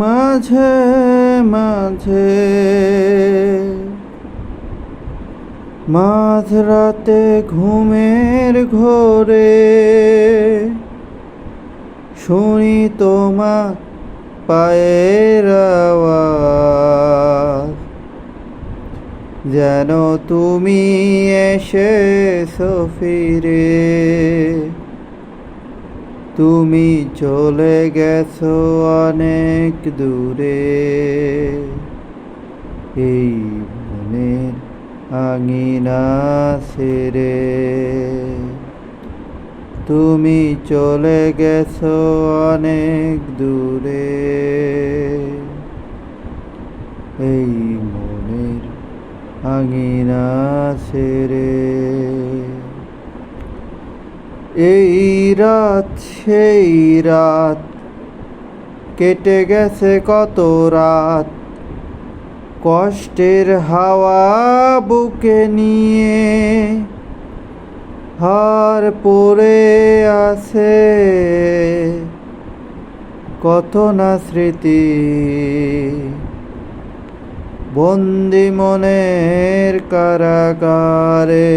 মাঝে মাঝে। মাঝরাতে ঘুমের ঘোরে শুনি তোমার পায়ের আওয়াজ। যেন তুমি এসে ফিরে। তুমি চলে গেছো অনেক দূরে। এই মনের আঙিনা ছেড়ে। তুমি চলে গেছো অনেক দূরে। এই মনের আঙিনা ছেড়ে। এই রাত, সেই রাত। কেটে গেছে কত রাত। কষ্টের হাওয়া বুকে নিয়ে হার পড়ে আছে। কত না স্মৃতি। বন্দি মনের কারাগারে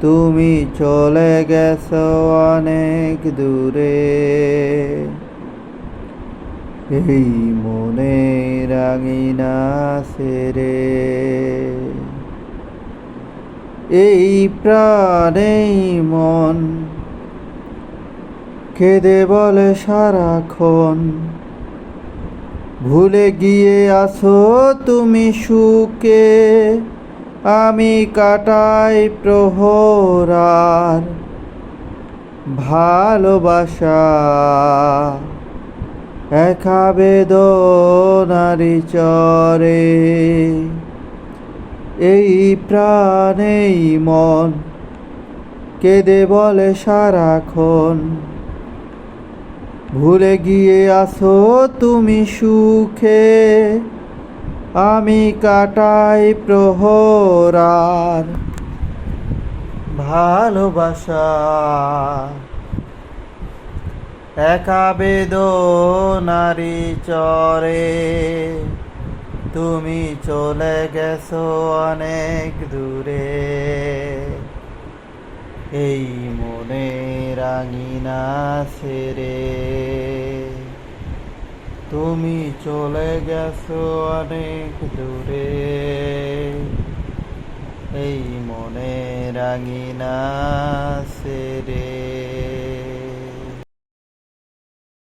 তুমি চলে গেছো অনেক দূরে। এই মনে রাঙিনা সেরে। এই প্রাণেই মন কেঁদে বলে সারাক্ষণ। ভুলে গিয়ে আসো তুমি সুখে। আমি কাটাই প্রহরার ভালোবাসা। একা বেদনারি চরে। এই প্রাণেই মন কেঁদে বলে সারাক্ষণ। ভুলে গিয়ে আসো তুমি সুখে। আমি কাটাই প্রহরার ভালোবাসা। একা বেদনারি চরে তুমি চলে গেছো অনেক দূরে। এই মনে রাঙিনা ছেড়ে তুমি চলে গেছো অনেক দূরে। এই মনে রাঙিনা সেরে